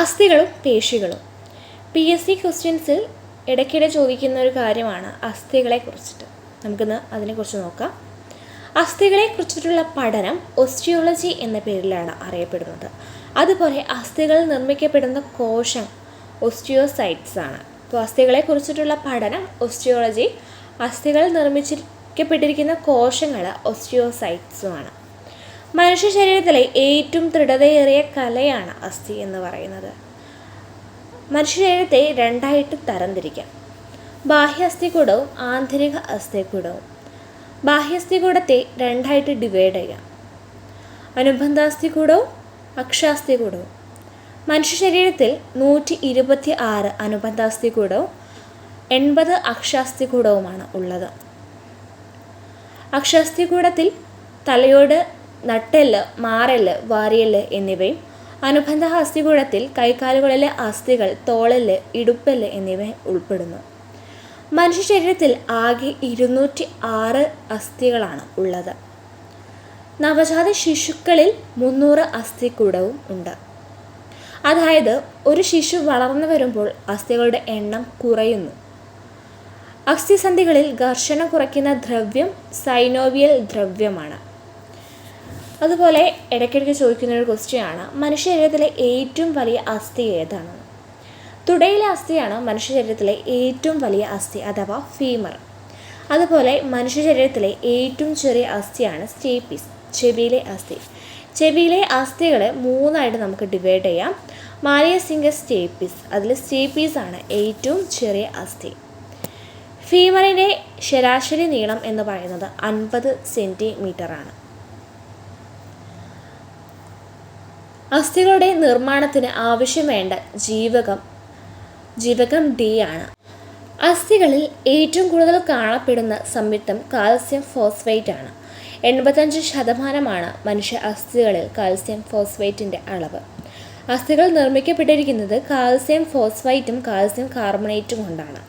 അസ്ഥികളും പേശികളും. P S C ക്വസ്റ്റ്യൻസിൽ ഇടയ്ക്കിടെ ചോദിക്കുന്ന ഒരു കാര്യമാണ് അസ്ഥികളെ കുറിച്ചിട്ട് നമുക്കിന്ന് അതിനെക്കുറിച്ച് നോക്കാം. അസ്ഥികളെ കുറിച്ചിട്ടുള്ള പഠനം ഒസ്റ്റിയോളജി എന്ന പേരിലാണ് അറിയപ്പെടുന്നത്. അതുപോലെ അസ്ഥികൾ നിർമ്മിക്കപ്പെടുന്ന കോശം ഒസ്റ്റിയോസൈറ്റ്സ് ആണ്. അപ്പോൾ അസ്ഥികളെ കുറിച്ചിട്ടുള്ള പഠനം ഒസ്റ്റിയോളജി അസ്ഥികൾ നിർമ്മിച്ചിരിക്കപ്പെട്ടിരിക്കുന്ന കോശങ്ങൾ ഒസ്റ്റിയോസൈറ്റ്സുമാണ് മനുഷ്യ ശരീരത്തിലെ ഏറ്റവും ദൃഢതയേറിയ കലയാണ് അസ്ഥി എന്ന് പറയുന്നത്. മനുഷ്യ ശരീരത്തെ രണ്ടായിട്ട് തരംതിരിക്കാം. ബാഹ്യ അസ്ഥികൂടവും ആന്തരിക അസ്ഥികൂടവും ബാഹ്യ അസ്ഥികൂടത്തെ രണ്ടായിട്ട് ഡിവൈഡ് ചെയ്യാം. അനുബന്ധാസ്ഥികൂടവും അക്ഷാസ്ഥികൂടവും മനുഷ്യ ശരീരത്തിൽ നൂറ്റി ഇരുപത്തി ആറ് അനുബന്ധാസ്ഥികൂടവും എൺപത് അക്ഷാസ്ഥികൂടവുമാണ് ഉള്ളത്. അക്ഷാസ്ഥികൂടത്തിൽ തലയോട് നട്ടെല്ല് മാറെല്ല് വാരിയെല്ല് എന്നിവയും അനുബന്ധ അസ്ഥികൂടത്തിൽ കൈകാലുകളിലെ അസ്ഥികൾ തോളെല്ല് ഇടുപ്പെല്ല് എന്നിവ ഉൾപ്പെടുന്നു. മനുഷ്യ ശരീരത്തിൽ ആകെ ഇരുന്നൂറ്റി ആറ് അസ്ഥികളാണ് ഉള്ളത്. നവജാത ശിശുക്കളിൽ മുന്നൂറ് അസ്ഥികൂടവും ഉണ്ട്. അതായത് ഒരു ശിശു വളർന്നു വരുമ്പോൾ അസ്ഥികളുടെ എണ്ണം കുറയുന്നു. അസ്ഥിസന്ധികളിൽ ഘർഷണം കുറയ്ക്കുന്ന ദ്രവ്യം സൈനോവിയൽ ദ്രവ്യമാണ്. അതുപോലെ ഇടയ്ക്കിടയ്ക്ക് ചോദിക്കുന്ന ഒരു ക്വസ്റ്റ്യനാണ് മനുഷ്യ ശരീരത്തിലെ ഏറ്റവും വലിയ അസ്ഥി ഏതാണ്? തുടയിലെ അസ്ഥിയാണ് മനുഷ്യ ശരീരത്തിലെ ഏറ്റവും വലിയ അസ്ഥി അഥവാ ഫീമർ അതുപോലെ മനുഷ്യ ശരീരത്തിലെ ഏറ്റവും ചെറിയ അസ്ഥിയാണ് സ്റ്റേപ്പീസ് ചെവിയിലെ അസ്ഥി. ചെവിയിലെ അസ്ഥികളെ മൂന്നായിട്ട് നമുക്ക് ഡിവൈഡ് ചെയ്യാം. മാലിയസിംഗസ് സ്റ്റേപ്പീസ് അതിൽ സ്റ്റേപ്പീസ് ആണ് ഏറ്റവും ചെറിയ അസ്ഥി. ഫീമറിന്റെ ശരാശരി നീളം എന്ന് പറയുന്നത് അൻപത് സെന്റിമീറ്റർ അസ്ഥികളുടെ നിർമ്മാണത്തിന് ആവശ്യം വേണ്ട ജീവകം ജീവകം ഡി ആണ്. അസ്ഥികളിൽ ഏറ്റവും കൂടുതൽ കാണപ്പെടുന്ന സംയുക്തം കാൽസ്യം ഫോസ്ഫേറ്റ് ആണ്. എൺപത്തഞ്ച് ശതമാനമാണ് മനുഷ്യ അസ്ഥികളിൽ കാൽസ്യം ഫോസ്ഫേറ്റിന്റെ അളവ്. അസ്ഥികൾ നിർമ്മിക്കപ്പെട്ടിരിക്കുന്നത് കാൽസ്യം ഫോസ്ഫൈറ്റും കാൽസ്യം കാർബണേറ്റും കൊണ്ടാണ്.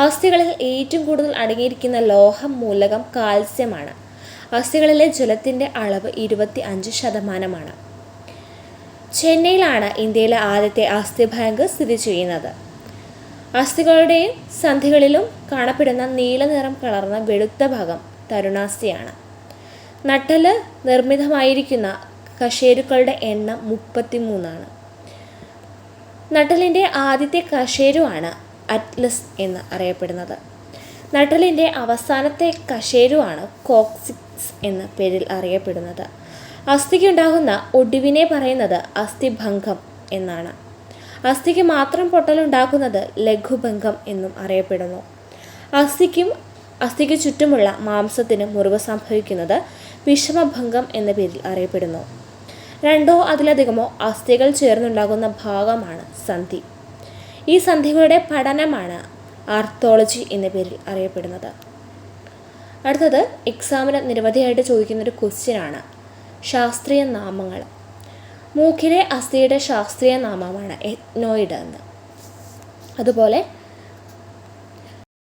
അസ്ഥികളിൽ ഏറ്റവും കൂടുതൽ അടങ്ങിയിരിക്കുന്ന ലോഹം മൂലകം കാൽസ്യമാണ്. അസ്ഥികളിലെ ജലത്തിന്റെ അളവ് ഇരുപത്തി അഞ്ച് ശതമാനമാണ്. ചെന്നൈയിലാണ് ഇന്ത്യയിലെ ആദ്യത്തെ അസ്ഥി ബാങ്ക് സ്ഥിതി ചെയ്യുന്നത്. അസ്ഥികളുടെയും സന്ധികളിലും കാണപ്പെടുന്ന നീല നിറം കളർന്ന വെളുത്ത ഭാഗം തരുണാസ്ഥിയാണ് നട്ടൽ നിർമ്മിതമായിരിക്കുന്ന കശേരുക്കളുടെ എണ്ണം മുപ്പത്തിമൂന്നാണ്. നട്ടലിന്റെ ആദ്യത്തെ കശേരുവാണ് അറ്റ്ലസ് എന്ന് അറിയപ്പെടുന്നത്. നട്ടലിന്റെ അവസാനത്തെ കശേരുവാണ് കോക്സിക്സ് എന്ന പേരിൽ അറിയപ്പെടുന്നത്. അസ്ഥിക്കുണ്ടാകുന്ന ഒടിവിനെ പറയുന്നത് അസ്ഥിഭംഗം എന്നാണ്. അസ്ഥിക്ക് മാത്രം പൊട്ടലുണ്ടാക്കുന്നത് ലഘുഭംഗം എന്നും അറിയപ്പെടുന്നു. അസ്ഥിക്കും അസ്ഥിക്ക് ചുറ്റുമുള്ള മാംസത്തിന് മുറിവ് സംഭവിക്കുന്നത് വിഷമഭംഗം എന്ന പേരിൽ അറിയപ്പെടുന്നു. രണ്ടോ അതിലധികമോ അസ്ഥികൾ ചേർന്നുണ്ടാകുന്ന ഭാഗമാണ് സന്ധി. ഈ സന്ധികളുടെ പഠനമാണ് ആർത്തോളജി എന്ന പേരിൽ അറിയപ്പെടുന്നത്. അടുത്തത് എക്സാമിന് നിരവധിയായിട്ട് ചോദിക്കുന്നൊരു ക്വസ്റ്റ്യനാണ്. ശാസ്ത്രീയ നാമങ്ങൾ മൂക്കിലെ അസ്ഥിയുടെ ശാസ്ത്രീയ നാമമാണ് എത്നോയിഡ് എന്ന്. അതുപോലെ